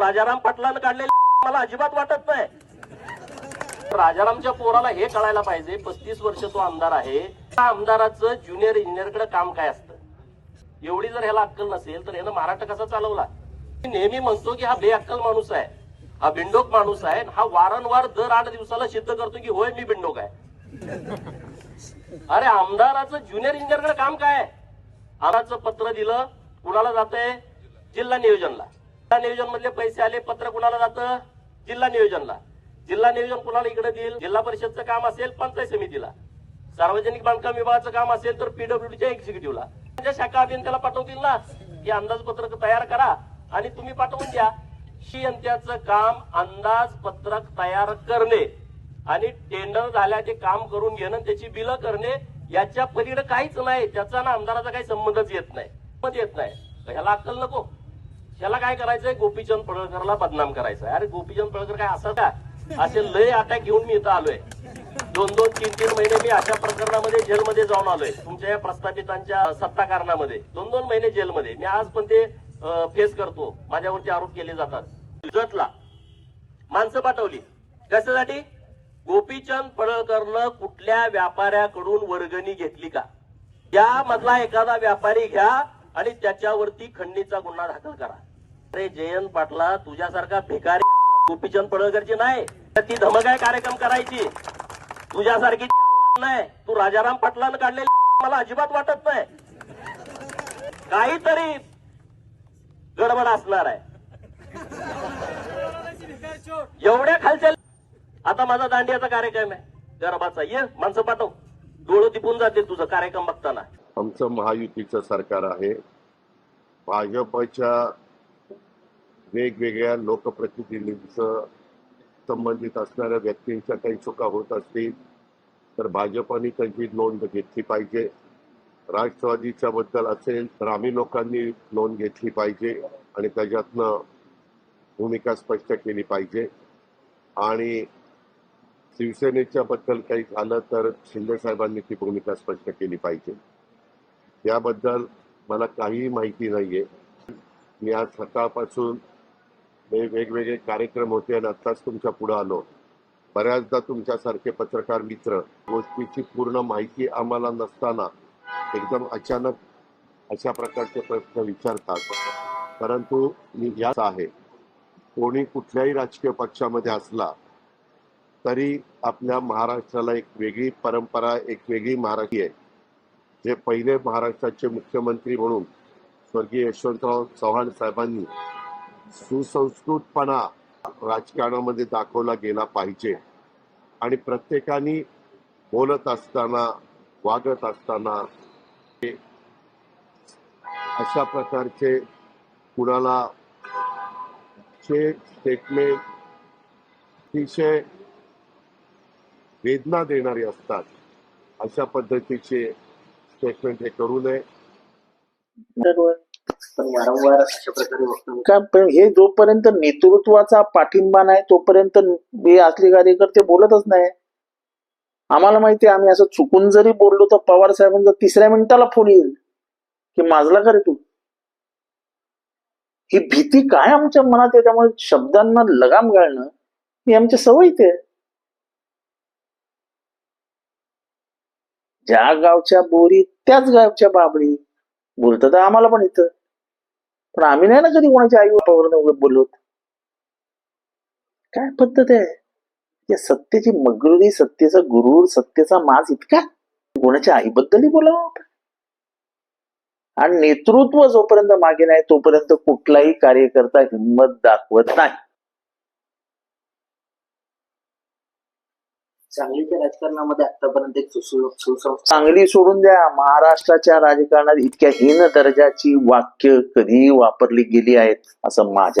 राजाराम पाटलानं काढलेले मला अजिबात वाटत नाही. राजारामच्या पोराला हे कळायला पाहिजे पस्तीस वर्ष तो आमदार आहे. त्या आमदाराचं ज्युनियर इंजिनियरकडे काम काय असतं? एवढी जर ह्याला अक्कल नसेल तर ह्यानं महाराष्ट्र कसा चालवला? मी नेहमी म्हणतो की हा बेअक्कल माणूस आहे. हा बिंडोक माणूस आहे. हा वारंवार दर आठ दिवसाला सिद्ध करतो की होय मी बिंडोक आहे. अरे आमदाराचं ज्युनियर इंजिनियरकडे काम काय आहे? आमदाराचं पत्र दिलं कुणाला जातंय? जिल्हा नियोजनला. नियोजन मधले पैसे आले पत्र कुणाला जातं? जिल्हा नियोजनला. जिल्हा नियोजन कुणाला इकडे देईल? जिल्हा परिषदचं काम असेल पंचायत समितीला. सार्वजनिक बांधकाम विभागाचं काम असेल तर पीडब्ल्यूडीच्या एक्झिक्युटिव्हला त्यांच्या शाखा अभियंत्याला पाठवतील ना की अंदाजपत्रक तयार करा आणि तुम्ही पाठवून द्या. अभियंत्याचं काम अंदाजपत्रक तयार करणे आणि टेंडर झाल्याचे काम करून घेणं त्याची बिलं करणे याच्या पलीकडे काहीच नाही. त्याचा ना आमदाराचा काही संबंधच येत नाही. येत नाही. ह्याला अक्कल नको. त्याला काय करायचंय? गोपीचंद पडळकरला बदनाम करायचं अरे गोपीचंद पडळकर काय असं का? असे लय अटॅक घेऊन मी इथं आलोय. दोन दोन तीन तीन महिने मी अशा प्रकरणामध्ये जेलमध्ये जाऊन आलोय. तुमच्या या प्रस्थापितांच्या सत्ता कारणामध्ये दोन दोन महिने जेलमध्ये. मी आज पण ते फेस करतो. माझ्यावरती आरोप केले जातात. जतला माणसं पाठवली. कशासाठी? गोपीचंद पडळकरनं कुठल्या व्यापाऱ्याकडून वर्गणी घेतली का? या मधला एखादा व्यापारी घ्या आणि त्याच्यावरती खंडणीचा गुन्हा दाखल करा. अरे जयंत पाटला तुझ्यासारखा भिकारी गोपीचंद पडळकरची नाही. तर ती धमक आहे कार्यक्रम करायची. तुझ्यासारखी नाही. तू राजाराम पाटलानं काढलेली मला अजिबात वाटत नाही. काहीतरी गडबड असणार आहे. एवढ्या खालच्या आता माझा दांडियाचा कार्यक्रम आहे. गरबाचा ये माणसं पाठव. डोळं तिपून जातील तुझं कार्यक्रम बघताना. आमचं महायुतीचं सरकार आहे. भाजपच्या वेगवेगळ्या लोकप्रतिनिधींचं संबंधित असणाऱ्या व्यक्तींच्या काही चुका होत असतील तर भाजपने त्यांची नोंद घेतली पाहिजे. राष्ट्रवादीच्या बद्दल असेल तर आम्ही लोकांनी नोंद घेतली पाहिजे आणि त्याच्यातनं भूमिका स्पष्ट केली पाहिजे. आणि शिवसेनेच्या बद्दल काही झालं तर शिंदे साहेबांनी ती भूमिका स्पष्ट केली पाहिजे. याबद्दल मला काहीही माहिती नाहीये. मी आज सकाळपासून वेगवेगळे कार्यक्रम होते आणि आत्ताच तुमच्यापुढे आलो. बऱ्याचदा तुमच्यासारखे पत्रकार मित्र गोष्टीची पूर्ण माहिती आम्हाला नसताना एकदम अचानक अशा प्रकारचे प्रश्न विचारतात. परंतु मी याच आहे. कोणी कुठल्याही राजकीय पक्षामध्ये असला तरी आपल्या महाराष्ट्राला एक वेगळी परंपरा एक वेगळी महाराष्ट्री आहे. जे पहिले महाराष्ट्राचे मुख्यमंत्री म्हणून स्वर्गीय यशवंतराव चव्हाण साहेबांनी सुसंस्कृतपणा राजकारणामध्ये दाखवला गेला पाहिजे. आणि प्रत्येकाने बोलत असताना वागत असताना अशा प्रकारचे कुणाला स्टेटमेंट अतिशय वेदना देणारे असतात. अशा पद्धतीचे स्टेटमेंट हे करू नये. पण वारंवार अशा प्रकारे वक्तव्य का पण हे जोपर्यंत नेतृत्वाचा पाठिंबा नाही तोपर्यंत हे असले कार्यकर्ते बोलतच नाही. आम्हाला माहिती आहे आम्ही असं चुकून जरी बोललो तर पवार साहेबांचा तिसऱ्या मिनिटाला फोन येईल की माजला का रे तू? ही भीती काय आमच्या मनात आहे? त्यामुळे शब्दांना लगाम घालणं ही आमच्या सवयीत आहे. ज्या गावच्या बोरी त्याच गावच्या बाबळी बोलतं तर आम्हाला पण येतं. पण आम्ही नाही ना कधी कोणाच्या आई बापावर बोलत काय पद्धत आहे? या सत्तेची मगरुरी सत्तेचा गुरुर सत्तेचा माज इतका कोणाच्या आईबद्दलही बोलावं आपण? आणि नेतृत्व जोपर्यंत मागे नाही तोपर्यंत कुठलाही कार्यकर्ता हिंमत दाखवत नाही. सांगलीच्या राजकारणामध्ये आतापर्यंत एक सुसंस्था चांगली सोडून द्या. महाराष्ट्राच्या राजकारणात इतक्या हीन दर्जाची वाक्य कधी वापरली गेली आहेत असं माझ्या